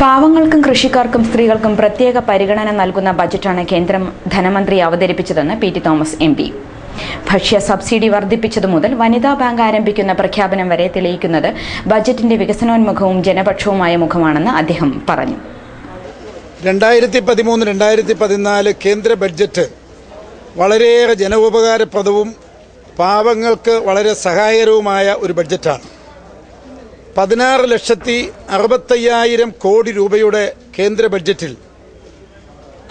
പാവങ്ങൾക്കും കൃഷിക്കാർക്കും സ്ത്രീകൾക്കും പ്രത്യേക പരിഗണന നൽകുന്ന ബജറ്റാണ് കേന്ദ്രം ധനമന്ത്രി അവതരിപ്പിച്ചതെന്ന് P T Thomas M P. ഭക്ഷ്യ സബ്സിഡി വർദ്ധിപ്പിച്ചതു മുതൽ വനിതാ ബാങ്ക് ആരംഭിക്കുന്ന പ്രഖ്യാപനം വരെ തെളിയിക്കുന്നത് ബജറ്റിന്റെ വികസനോന്മുഖവും ജനപക്ഷവുമായ മുഖമാണെന്ന് അദ്ദേഹം പറഞ്ഞു. രണ്ടായിരത്തി പതിമൂന്ന് രണ്ടായിരത്തി പതിനാല് കേന്ദ്ര ബഡ്ജറ്റ് വളരെയേറെ ജനോപകാരപ്രദവും പാവങ്ങൾക്ക് വളരെ സഹായകരവുമായ ഒരു ബഡ്ജറ്റാണ്. പതിനാറ് ലക്ഷത്തി അറുപത്തയ്യായിരം കോടി രൂപയുടെ കേന്ദ്ര ബഡ്ജറ്റിൽ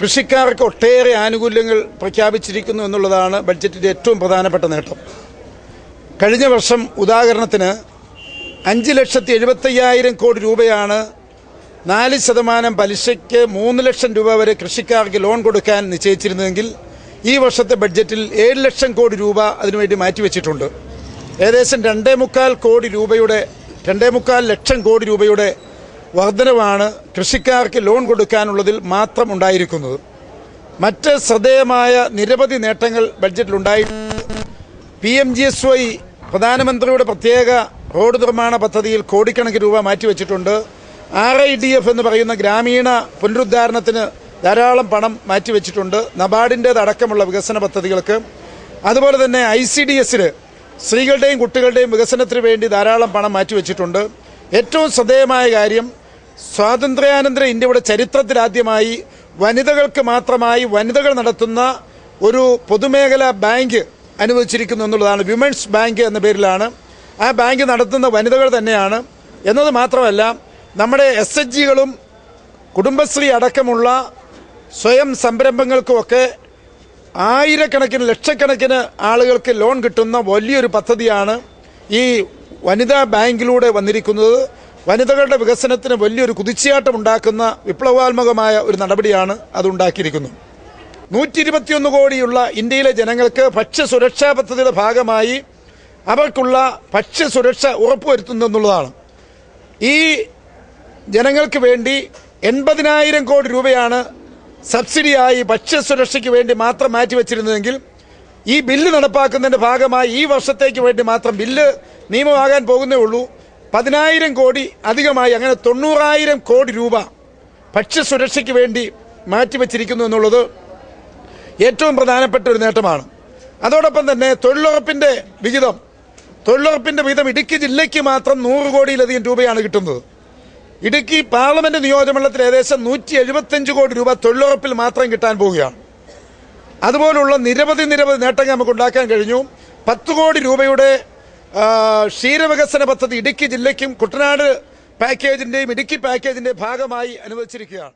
കൃഷിക്കാർക്ക് ഒട്ടേറെ ആനുകൂല്യങ്ങൾ പ്രഖ്യാപിച്ചിരിക്കുന്നു എന്നുള്ളതാണ് ബഡ്ജറ്റിന്റെ ഏറ്റവും പ്രധാനപ്പെട്ട നേട്ടം. കഴിഞ്ഞ വർഷം ഉദാഹരണത്തിന് അഞ്ച് ലക്ഷത്തി എഴുപത്തയ്യായിരം കോടി രൂപയാണ് നാല് ശതമാനം പലിശയ്ക്ക് മൂന്ന് ലക്ഷം രൂപ വരെ കൃഷിക്കാർക്ക് ലോൺ കൊടുക്കാൻ നിശ്ചയിച്ചിരുന്നെങ്കിൽ ഈ വർഷത്തെ ബഡ്ജറ്റിൽ ഏഴ് ലക്ഷം കോടി രൂപ അതിനുവേണ്ടി മാറ്റിവെച്ചിട്ടുണ്ട്. ഏകദേശം രണ്ടേ മുക്കാൽ കോടി രൂപയുടെ രണ്ടേ മുക്കാൽ ലക്ഷം കോടി രൂപയുടെ വർധനവാണ് കൃഷിക്കാർക്ക് ലോൺ കൊടുക്കാനുള്ളതിൽ മാത്രം ഉണ്ടായിരിക്കുന്നത്. മറ്റ് ശ്രദ്ധേയമായ നിരവധി നേട്ടങ്ങൾ ബഡ്ജറ്റിലുണ്ടായി P M G S Y പ്രധാനമന്ത്രിയുടെ പ്രത്യേക റോഡ് നിർമ്മാണ പദ്ധതിയിൽ കോടിക്കണക്കിന് രൂപ മാറ്റിവെച്ചിട്ടുണ്ട്. ആർ ഐ ഡി എഫ് എന്ന് പറയുന്ന ഗ്രാമീണ പുനരുദ്ധാരണത്തിന് ധാരാളം പണം മാറ്റിവെച്ചിട്ടുണ്ട്. നബാർഡിന്റെതടക്കമുള്ള വികസന പദ്ധതികൾക്ക്. അതുപോലെ തന്നെ ഐ സി ഡി എസിൽ സ്ത്രീകളുടെയും കുട്ടികളുടെയും വികസനത്തിന് വേണ്ടി ധാരാളം പണം മാറ്റിവെച്ചിട്ടുണ്ട് ഏറ്റവും ശ്രദ്ധേയമായ കാര്യം സ്വാതന്ത്ര്യാനന്തര ഇന്ത്യയുടെ ചരിത്രത്തിലാദ്യമായി വനിതകൾക്ക് മാത്രമായി വനിതകൾ നടത്തുന്ന ഒരു പൊതുമേഖലാ ബാങ്ക് അനുവദിച്ചിരിക്കുന്നു എന്നുള്ളതാണ്. വിമൻസ് ബാങ്ക് എന്ന പേരിലാണ്. ആ ബാങ്ക് നടത്തുന്ന വനിതകൾ തന്നെയാണ്. എന്നത് മാത്രമല്ല നമ്മുടെ എസ് എച്ച് ജികളും കുടുംബശ്രീ അടക്കമുള്ള സ്വയം സംരംഭങ്ങൾക്കുമൊക്കെ ആയിരക്കണക്കിന് ലക്ഷക്കണക്കിന് ആളുകൾക്ക് ലോൺ കിട്ടുന്ന വലിയൊരു പദ്ധതിയാണ് ഈ വനിതാ ബാങ്കിലൂടെ വന്നിരിക്കുന്നത്. വനിതകളുടെ വികസനത്തിന് വലിയൊരു കുതിച്ചയാട്ടം ഉണ്ടാക്കുന്ന വിപ്ലവാത്മകമായ ഒരു നടപടിയാണ് അതുണ്ടാക്കിയിരിക്കുന്നത്. നൂറ്റി ഇരുപത്തിയൊന്ന് കോടിയുള്ള ഇന്ത്യയിലെ ജനങ്ങൾക്ക് ഭക്ഷ്യസുരക്ഷാ പദ്ധതിയുടെ ഭാഗമായി അവർക്കുള്ള ഭക്ഷ്യസുരക്ഷ ഉറപ്പുവരുത്തുന്നതെന്നുള്ളതാണ് ഈ ജനങ്ങൾക്ക് വേണ്ടി എൺപതിനായിരം കോടി രൂപയാണ് സബ്സിഡിയായി ഭക്ഷ്യസുരക്ഷയ്ക്ക് വേണ്ടി മാത്രം മാറ്റിവെച്ചിരുന്നതെങ്കിൽ ഈ ബില്ല് നടപ്പാക്കുന്നതിന്റെ ഭാഗമായി ഈ വർഷത്തേക്ക് വേണ്ടി മാത്രം ബില്ല് നിയമമാകാൻ പോകുന്നേ ഉള്ളൂ. പതിനായിരം കോടി അധികമായി അങ്ങനെ തൊണ്ണൂറായിരം കോടി രൂപ ഭക്ഷ്യസുരക്ഷയ്ക്ക് വേണ്ടി മാറ്റിവെച്ചിരിക്കുന്നു എന്നുള്ളത് ഏറ്റവും പ്രധാനപ്പെട്ട ഒരു നേട്ടമാണ്. അതോടൊപ്പം തന്നെ തൊഴിലുറപ്പിന്റെ വിഹിതം തൊഴിലുറപ്പിന്റെ വിഹിതം ഇടുക്കി ജില്ലയ്ക്ക് മാത്രം നൂറ് കോടിയിലധികം രൂപയാണ് കിട്ടുന്നത്. ഇടുക്കി പാർലമെന്റ് നിയോജകമണ്ഡലത്തിൽ ഏകദേശം നൂറ്റി എഴുപത്തിയഞ്ച് കോടി രൂപ തൊഴിലുറപ്പിൽ മാത്രം കിട്ടാൻ പോവുകയാണ്. അതുപോലുള്ള നിരവധി നിരവധി നേട്ടങ്ങൾ നമുക്ക് ഉണ്ടാക്കാൻ കഴിഞ്ഞു. പത്ത് കോടി രൂപയുടെ ക്ഷീരവികസന പദ്ധതി ഇടുക്കി ജില്ലയ്ക്കും കുട്ടനാട് പാക്കേജിന്റെയും ഇടുക്കി പാക്കേജിന്റെ ഭാഗമായി അനുവദിച്ചിരിക്കുകയാണ്.